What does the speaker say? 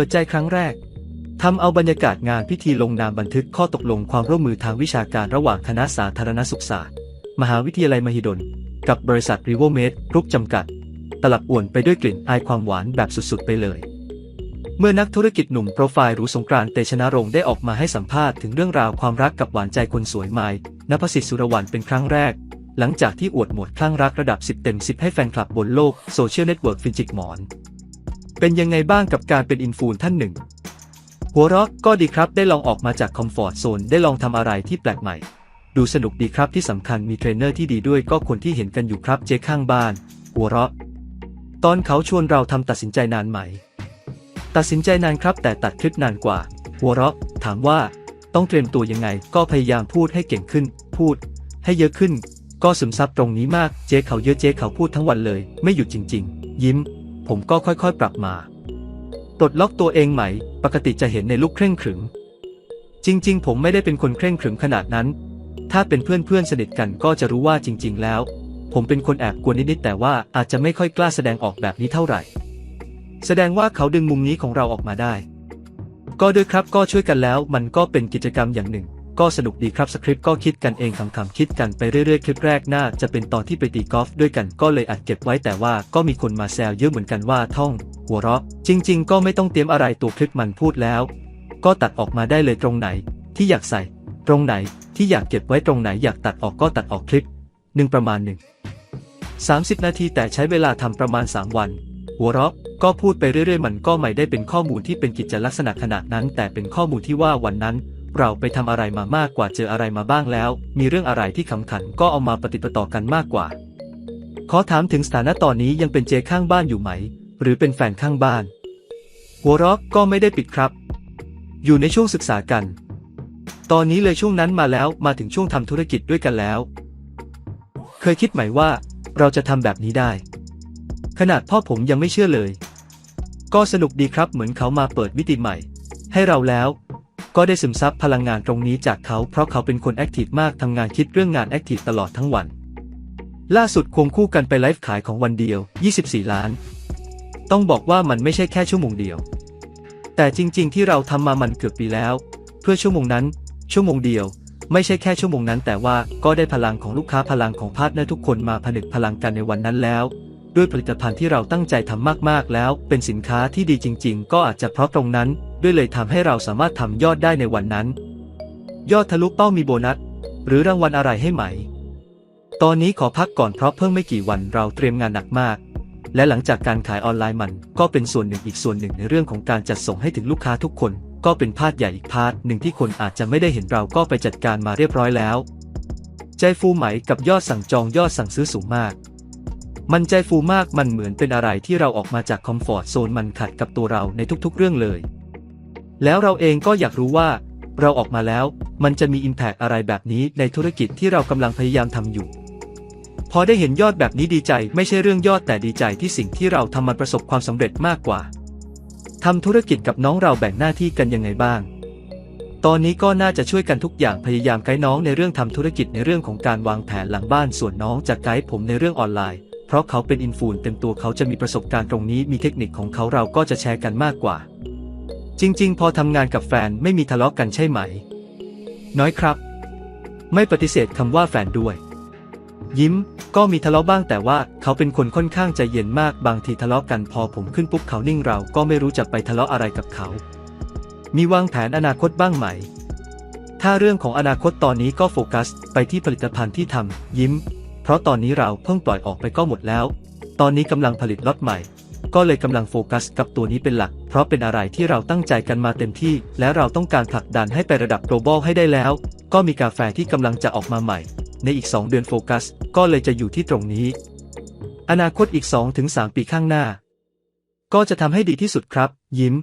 ปิดใจครั้งแรกทำเอาบรรยากาศงานพิธีลงนามบันทึกข้อตกลงความร่วมมือทางวิชาการระหว่างคณะสาธารณสุขศาสตร์ มหาวิทยาลัยมหิดล กับบริษัทริโวเมดกรุ๊ปจำกัด ตลับอ่วนไปด้วยกลิ่นอายความหวานแบบสุดๆ ไปเลย เมื่อนักธุรกิจหนุ่มโปรไฟล์รูสงกรานเตชะนรงได้ออกมาให้สัมภาษณ์ถึงเรื่องราวความรักกับหวานใจคนสวยไม้นภสิทธิ์สุรวรรณเป็นครั้งแรก หลังจากที่อวดหมวดคลั่งรักระดับ 10 เต็ม 10 ให้แฟนคลับบนโลกโซเชียลเน็ตเวิร์กฟินจิกหมอน เป็นยังไงบ้างกับการเป็นอินฟูนท่านหนึ่ง หัวเราะก็ดีครับได้ลองออกมาจากคอมฟอร์ทโซนได้ลองทำอะไรที่แปลกใหม่ ดูสนุกดีครับที่สำคัญมีเทรนเนอร์ที่ดีด้วยก็คนที่เห็นกันอยู่ครับเจ๊ข้างบ้าน หัวเราะ ตอนเขาชวนเราทำตัดสินใจนานไหม ตัดสินใจนานครับ แต่ตัดคลิปนานกว่า หัวเราะ ถามว่าต้องเตรียมตัวยังไง ก็พยายามพูดให้เก่งขึ้น พูด ให้เยอะขึ้น ก็ซึมซับตรงนี้มาก เจ๊เขาเยอะเจ๊เขาพูดทั้งวันเลย ไม่หยุดจริง ๆ ยิ้ม ผมก็ค่อยๆ ปรับมาปลดล็อกตัวเองไหมปกติจะเห็นในลุกเคร่งขรึม จริง ๆ ผมไม่ได้เป็นคนเคร่งขรึมขนาดนั้น ถ้าเป็นเพื่อนๆสนิทกันก็จะรู้ว่าจริง ๆ แล้ว ผมเป็นคนแอบกวนนิดๆแต่ว่าอาจจะไม่ค่อยกล้าแสดงออกแบบนี้เท่าไหร่ แสดงว่าเขาดึงมุมนี้ของเราออกมาได้ ก็ด้วยครับก็ช่วยกันแล้วมันก็เป็นกิจกรรมอย่างหนึ่ง ก็สนุกดีครับสคริปต์ก็คิดกันเองคำๆคิดกันไปเรื่อยๆคลิปแรกน่าจะเป็นตอนที่ไปตีกอล์ฟด้วยกันก็เลยอัดเก็บไว้แต่ว่าก็มีคนมาแซวเยอะเหมือนกันว่าท่อง หัวเราะ จริง ๆ ก็ไม่ต้องเตรียมอะไรตัวคลิปมันพูดแล้ว ก็ตัดออกมาได้เลยตรงไหน ที่อยากใส่ ตรงไหนที่อยากเก็บไว้ตรงไหนอยากตัดออกก็ตัดออกคลิปหนึ่งประมาณหนึ่ง30 นาทีแต่ใช้เวลาทำประมาณ 3 วัน หัวเราะก็พูดไปเรื่อยๆ มันก็ไม่ได้เป็นข้อมูลที่เป็นกิจลักษณะขนาดนั้น แต่เป็นข้อมูลที่ว่าวันนั้น เราไปทำอะไรมามากกว่าเจออะไรมาบ้างแล้ว มีเรื่องอะไรที่ขำขันก็เอามาปฏิปต่อกันมากกว่า ขอถามถึงสถานะตอนนี้ยังเป็นเจข้างบ้านอยู่ไหม หรือเป็นแฟนข้างบ้าน หัวราะก็ไม่ได้ปิดครับ อยู่ในช่วงศึกษากัน ตอนนี้เลยช่วงนั้นมาแล้วมาถึงช่วงทำธุรกิจด้วยกันแล้ว เคยคิดไหมว่า เราจะทำแบบนี้ได้ ขนาดพ่อผมยังไม่เชื่อเลย ก็สนุกดีครับเหมือนเขามาเปิดมิติใหม่ ให้เราแล้ว ก็ได้ซึมซับพลังงานตรงนี้จากเขาเพราะเขาเป็นคนแอคทีฟมากทำงานคิดเรื่องงานแอคทีฟตลอดทั้งวัน ล่าสุดควงคู่กันไปไลฟ์ขายของวันเดียว 24 ล้าน ต้องบอกว่ามันไม่ใช่แค่ชั่วโมงเดียว แต่จริง ๆ ที่เราทำมามันเกือบปีแล้ว เพื่อชั่วโมงนั้น ชั่วโมงเดียว ไม่ใช่แค่ชั่วโมงนั้น แต่ว่าก็ได้พลังของลูกค้าพลังของพาร์ทเนอร์ทุกคนมาผนึกพลังกันในวันนั้นแล้วด้วยผลิตภัณฑ์ที่เราตั้งใจทำมาก ๆ แล้ว เป็นสินค้าที่ดีจริง ๆ ก็อาจจะเพราะตรงนั้น ด้วยเลยทำให้เราสามารถทำยอดได้ในวันนั้น ยอดทะลุเป้ามีโบนัส หรือรางวัลอะไรให้ไหม ตอนนี้ขอพักก่อนเพราะเพิ่งไม่กี่วันเราเตรียมงานหนักมาก และหลังจากการขายออนไลน์มันก็เป็นส่วนหนึ่งอีกส่วนหนึ่งในเรื่องของการจัดส่งให้ถึงลูกค้าทุกคน ก็เป็นพาร์ทใหญ่อีกพาร์ทหนึ่งที่คนอาจจะไม่ได้เห็นเราก็ไปจัดการมาเรียบร้อยแล้ว ใจฟูไหมกับยอดสั่งจองยอดสั่งซื้อสูงมากมันใจฟูมากมันเหมือนเป็นอะไรที่เราออกมาจากคอมฟอร์ทโซนมันขัดกับตัวเราในทุกๆเรื่องเลย แล้วเราเองก็อยากรู้ว่า เราออกมาแล้ว มันจะมีอิมแพกอะไรแบบนี้ในธุรกิจที่เรากำลังพยายามทำอยู่ พอได้เห็นยอดแบบนี้ดีใจไม่ใช่เรื่องยอดแต่ดีใจที่สิ่งที่เราทำมันประสบความสำเร็จมากกว่าทำธุรกิจกับน้องเราแบ่งหน้าที่กันยังไงบ้าง ตอนนี้ก็น่าจะช่วยกันทุกอย่างพยายามไกด์น้องในเรื่องทำธุรกิจในเรื่องของการวางแผนหลังบ้านส่วนน้องจะไกด์ผมในเรื่องออนไลน์ เพราะเขาเป็นอินฟูนเต็มตัวเขาจะมีประสบการณ์ตรงนี้มีเทคนิคของเขาเราก็จะแชร์กันมากกว่า จริง ๆ พอทำงานกับแฟนไม่มีทะเลาะกันใช่ไหม น้อยครับ ไม่ปฏิเสธคำว่าแฟนด้วย ยิ้ม ก็มีทะเลาะบ้างแต่ว่าเขาเป็นคนค่อนข้างใจเย็นมากบางทีทะเลาะกันพอผมขึ้นปุ๊บเขานิ่งเราก็ไม่รู้จะไปทะเลาะอะไรกับเขา มีวางแผนอนาคตบ้างไหม ถ้าเรื่องของอนาคตตอนนี้ก็โฟกัส ไปที่ผลิตภัณฑ์ที่ทำยิ้ม เพราะตอนนี้เราเพิ่งปล่อยออกไปก็หมดแล้ว ตอนนี้กำลังผลิตล็อตใหม่ ก็เลยกำลังโฟกัสกับตัวนี้เป็นหลัก เพราะเป็นอะไรที่เราตั้งใจกันมาเต็มที่ และเราต้องการผลักดันให้ไประดับ global ให้ได้แล้ว ก็มีกาแฟที่กำลังจะออกมาใหม่ ในอีก 2 เดือนโฟกัส ก็เลยจะอยู่ที่ตรงนี้ อนาคตอีก 2-3 ปีข้างหน้า ก็จะทำให้ดีที่สุดครับ ยิ้ม